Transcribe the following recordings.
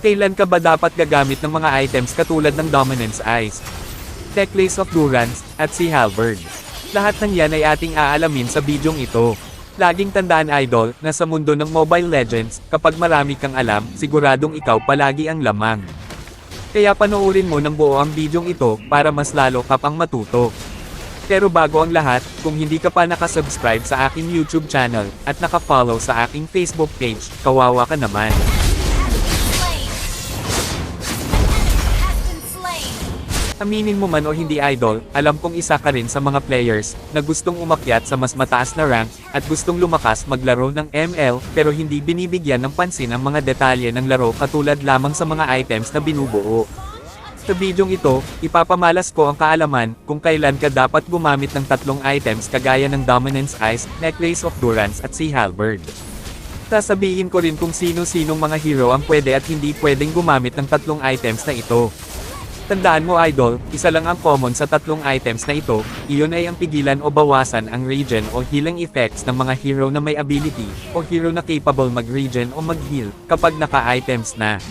Kailan ka ba dapat gagamit ng mga items katulad ng Dominance Ice, Necklace of Durance, at Sea Halberd? Lahat ng yan ay ating aalamin sa bidyong ito. Laging tandaan idol, na sa mundo ng Mobile Legends, kapag marami kang alam, siguradong ikaw palagi ang lamang. Kaya panoorin mo ng buo ang bidyong ito, para mas lalo ka pang matuto. Pero bago ang lahat, kung hindi ka pa nakasubscribe sa aking YouTube channel, at nakafollow sa aking Facebook page, kawawa ka naman. Aminin mo man o hindi idol, alam kong isa ka rin sa mga players na gustong umakyat sa mas mataas na rank at gustong lumakas maglaro ng ML pero hindi binibigyan ng pansin ang mga detalye ng laro katulad lamang sa mga items na binubuo. Sa bidyong ito, ipapamalas ko ang kaalaman kung kailan ka dapat gumamit ng tatlong items kagaya ng Dominance Ice, Necklace of Durance at Sea Halberd. Sasabihin ko rin kung sino-sinong mga hero ang pwede at hindi pwedeng gumamit ng tatlong items na ito. Tandaan mo idol, isa lang ang common sa tatlong items na ito, iyon ay ang pigilan o bawasan ang regen o healing effects ng mga hero na may ability, o hero na capable mag-regen o mag-heal, kapag naka-items na.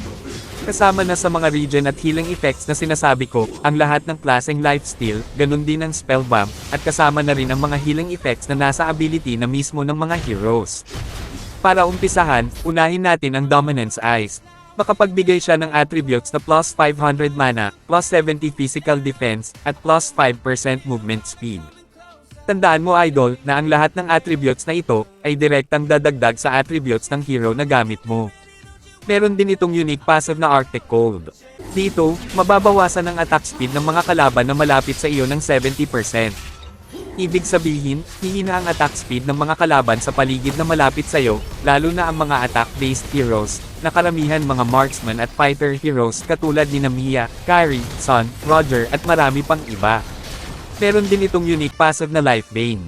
Kasama na sa mga regen at healing effects na sinasabi ko, ang lahat ng klaseng lifesteal, ganun din ang spell bomb, at kasama na rin ang mga healing effects na nasa ability na mismo ng mga heroes. Para umpisahan, unahin natin ang Dominance Ice. Makapagbigay siya ng attributes na plus 500 mana, plus 70 physical defense, at plus 5% movement speed. Tandaan mo idol, na ang lahat ng attributes na ito, ay direktang dadagdag sa attributes ng hero na gamit mo. Meron din itong unique passive na Arctic Cold. Dito, mababawasan ang attack speed ng mga kalaban na malapit sa iyo ng 70%. Ibig sabihin, hihina ang attack speed ng mga kalaban sa paligid na malapit sa iyo, lalo na ang mga attack-based heroes, na karamihan mga marksman at fighter heroes katulad ni Mia, Kyrie, Son, Roger at marami pang iba. Meron din itong unique passive na Life Bane.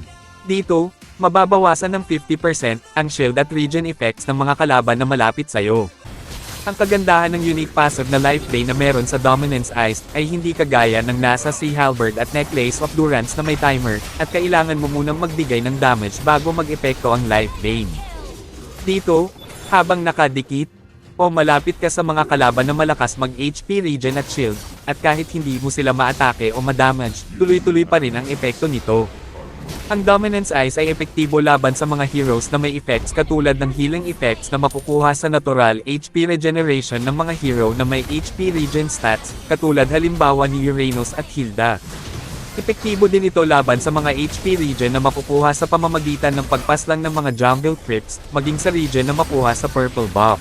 Dito, mababawasan ng 50% ang shield at regen effects ng mga kalaban na malapit sa iyo. Ang kagandahan ng unique passive na Life Bane na meron sa Dominance Ice ay hindi kagaya ng nasa Sea Halberd at Necklace of Durance na may timer, at kailangan mo munang magbigay ng damage bago mag-epekto ang Life Bane. Dito, habang nakadikit, o malapit ka sa mga kalaban na malakas mag-HP regen at shield, at kahit hindi mo sila maatake o madamage, tuloy-tuloy pa rin ang epekto nito. Ang Dominance Ice ay epektibo laban sa mga heroes na may effects katulad ng healing effects na makukuha sa natural HP regeneration ng mga hero na may HP regen stats, katulad halimbawa ni Uranus at Hilda. Epektibo din ito laban sa mga HP regen na makukuha sa pamamagitan ng pagpaslang ng mga jungle crypts, maging sa regen na makuha sa purple buff.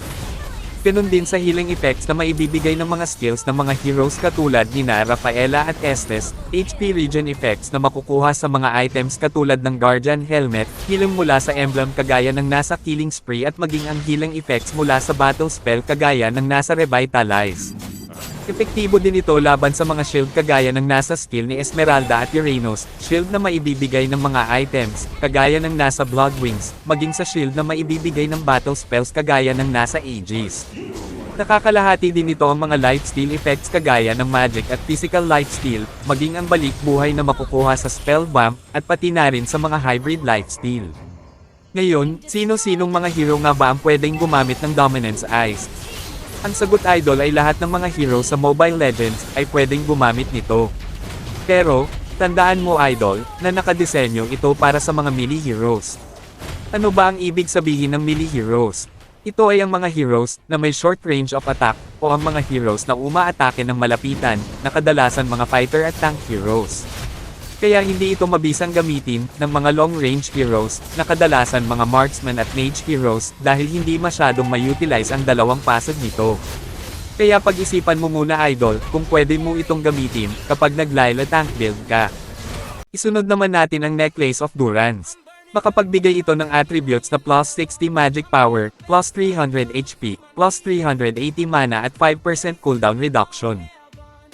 Ganun din sa healing effects na maibibigay ng mga skills ng mga heroes katulad ni na Rafaela at Estes, HP regen effects na makukuha sa mga items katulad ng Guardian Helmet, healing mula sa emblem kagaya ng nasa Killing Spree at maging ang healing effects mula sa battle spell kagaya ng nasa Revitalize. Epektibo din ito laban sa mga shield kagaya ng nasa skill ni Esmeralda at Uranus, shield na maibibigay ng mga items, kagaya ng nasa Blood Wings, maging sa shield na maibibigay ng battle spells kagaya ng nasa Aegis. Nakakalahati din ito ang mga lifesteal effects kagaya ng magic at physical lifesteal, maging ang balik buhay na makukuha sa spell bomb, at pati na rin sa mga hybrid lifesteal. Ngayon, sino-sinong mga hero nga ba ang pwedeng gumamit ng Dominance Ice? Ang sagot idol ay lahat ng mga hero sa Mobile Legends ay pwedeng gumamit nito. Pero, tandaan mo idol, na nakadesenyo ito para sa mga melee heroes. Ano ba ang ibig sabihin ng melee heroes? Ito ay ang mga heroes na may short range of attack o ang mga heroes na umaatake ng malapitan, na kadalasan mga fighter at tank heroes. Kaya hindi ito mabisang gamitin ng mga long-range heroes, na kadalasan mga marksman at mage heroes, dahil hindi masyadong ma-utilize ang dalawang passive nito. Kaya pag-isipan mo muna idol, kung pwede mo itong gamitin, kapag nag-Lila tank build ka. Isunod naman natin ang Necklace of Durance. Makapagbigay ito ng attributes na plus 60 magic power, plus 300 HP, plus 380 mana at 5% cooldown reduction.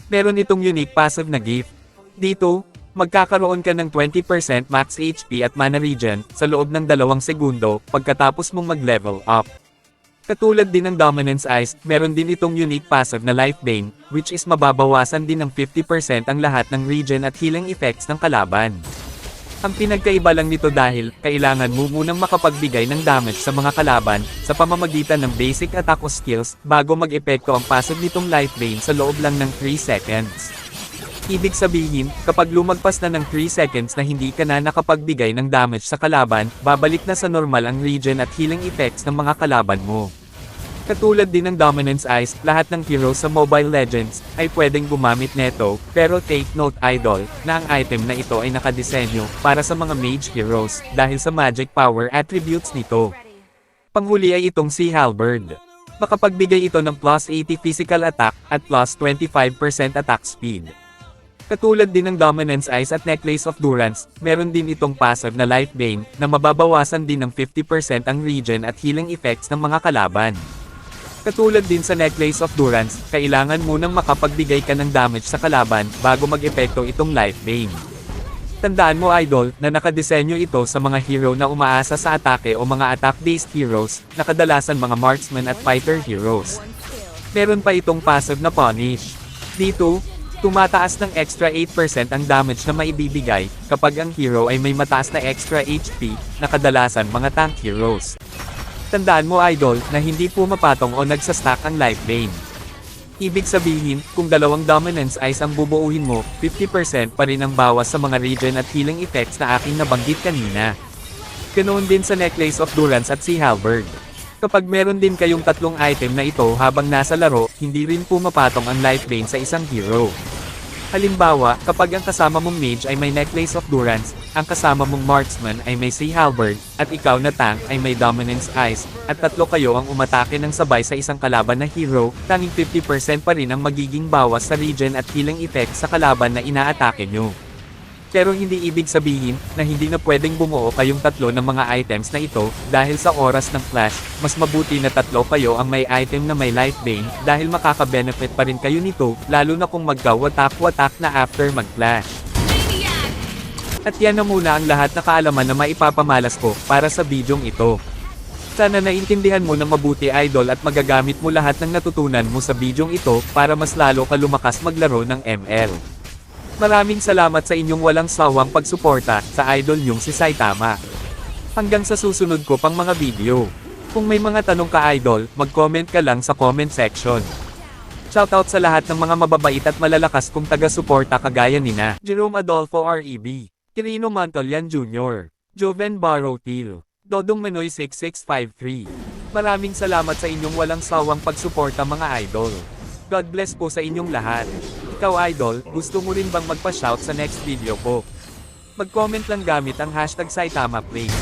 Meron itong unique passive na gift. Dito, magkakaroon ka ng 20% max HP at mana regen sa loob ng dalawang segundo pagkatapos mong mag-level up. Katulad din ng Dominance Ice, meron din itong unique passive na Life Bane, which is mababawasan din ng 50% ang lahat ng regen at healing effects ng kalaban. Ang pinagkaiba lang nito dahil, kailangan mo munang makapagbigay ng damage sa mga kalaban, sa pamamagitan ng basic attack o skills, bago mag-epekto ang pasok nitong life vein sa loob lang ng 3 seconds. Ibig sabihin, kapag lumagpas na ng 3 seconds na hindi ka na nakapagbigay ng damage sa kalaban, babalik na sa normal ang regen at healing effects ng mga kalaban mo. Katulad din ng Dominance Ice, lahat ng heroes sa Mobile Legends ay pwedeng gumamit neto, pero take note idol, na ang item na ito ay nakadisenyo para sa mga mage heroes dahil sa magic power attributes nito. Panghuli ay itong si Halberd. Makapagbigay ito ng plus 80 physical attack at plus 25% attack speed. Katulad din ng Dominance Ice at Necklace of Durance, meron din itong passive na Life Bane, na mababawasan din ng 50% ang regen at healing effects ng mga kalaban. Katulad din sa Necklace of Durance, kailangan munang makapagbigay ka ng damage sa kalaban bago mag-epekto itong Life Bane. Tandaan mo idol, na nakadesenyo ito sa mga hero na umaasa sa atake o mga attack-based heroes, na kadalasan mga marksman at fighter heroes. Meron pa itong passive na punish. Dito, tumataas ng extra 8% ang damage na maibibigay kapag ang hero ay may mataas na extra HP na kadalasan mga tank heroes. Tandaan mo idol na hindi pumapatong o nagsastack ang life vein. Ibig sabihin, kung dalawang dominance ice ang bubuuhin mo, 50% pa rin ang bawas sa mga regen at healing effects na aking nabanggit kanina. Ganoon din sa Necklace of Durance at si Halberd. Kapag meron din kayong tatlong item na ito habang nasa laro, hindi rin pumapatong ang life vein sa isang hero. Halimbawa, kapag ang kasama mong mage ay may Necklace of Durance, ang kasama mong marksman ay may Sea Halberd, at ikaw na tank ay may Dominance Ice, at tatlo kayo ang umatake ng sabay sa isang kalaban na hero, tanging 50% pa rin ang magiging bawas sa regen at healing effect sa kalaban na inaatake nyo. Pero hindi ibig sabihin na hindi na pwedeng bumuo kayong tatlo ng mga items na ito dahil sa oras ng flash, mas mabuti na tatlo kayo ang may item na may life bane dahil makaka-benefit pa rin kayo nito lalo na kung magka-watak-watak na after mag-flash. Maniac! At yan na muna ang lahat na kaalaman na maipapamalas ko para sa bidyong ito. Sana naintindihan mo na mabuti idol at magagamit mo lahat ng natutunan mo sa bidyong ito para mas lalo ka lumakas maglaro ng ML. Maraming salamat sa inyong walang sawang pagsuporta sa idol nyong si Saitama. Hanggang sa susunod ko pang mga video. Kung may mga tanong ka idol, mag-comment ka lang sa comment section. Shoutout sa lahat ng mga mababait at malalakas kong taga-suporta kagaya nina Jerome Adolfo R.E.B., Quirino Mantolian Jr., Joven Barotil, Dodong Manoy 6653. Maraming salamat sa inyong walang sawang pagsuporta mga idol. God bless po sa inyong lahat. Ikaw idol, gusto mo rin bang magpa-shout sa next video ko? Mag-comment lang gamit ang hashtag Saitama Play.